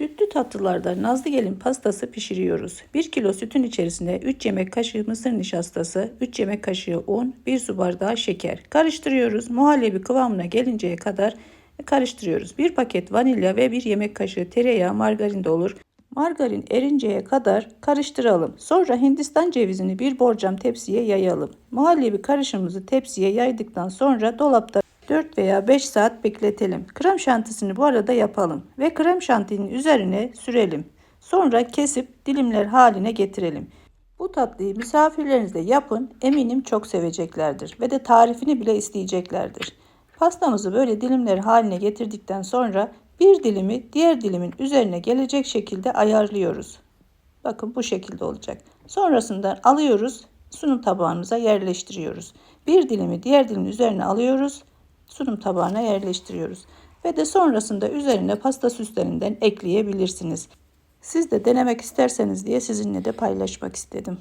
Sütlü tatlılarda Nazlı Gelin pastası pişiriyoruz. 1 kilo sütün içerisine 3 yemek kaşığı mısır nişastası, 3 yemek kaşığı un, 1 su bardağı şeker. Karıştırıyoruz. Muhallebi kıvamına gelinceye kadar karıştırıyoruz. 1 paket vanilya ve 1 yemek kaşığı tereyağı margarin de olur. Margarin erinceye kadar karıştıralım. Sonra Hindistan cevizini bir borcam tepsiye yayalım. Muhallebi karışımımızı tepsiye yaydıktan sonra dolapta 4 veya 5 saat bekletelim. Krem şantisini bu arada yapalım ve krem şantinin üzerine sürelim. Sonra kesip dilimler haline getirelim. Bu tatlıyı misafirlerinizle yapın. Eminim çok seveceklerdir ve de tarifini bile isteyeceklerdir. Pastamızı böyle dilimler haline getirdikten sonra bir dilimi diğer dilimin üzerine gelecek şekilde ayarlıyoruz. Bakın bu şekilde olacak. Sonrasında alıyoruz, sunum tabağımıza yerleştiriyoruz. Bir dilimi diğer dilimin üzerine alıyoruz, sunum tabağına yerleştiriyoruz. Ve de sonrasında üzerine pasta süslerinden ekleyebilirsiniz. Siz de denemek isterseniz diye sizinle de paylaşmak istedim.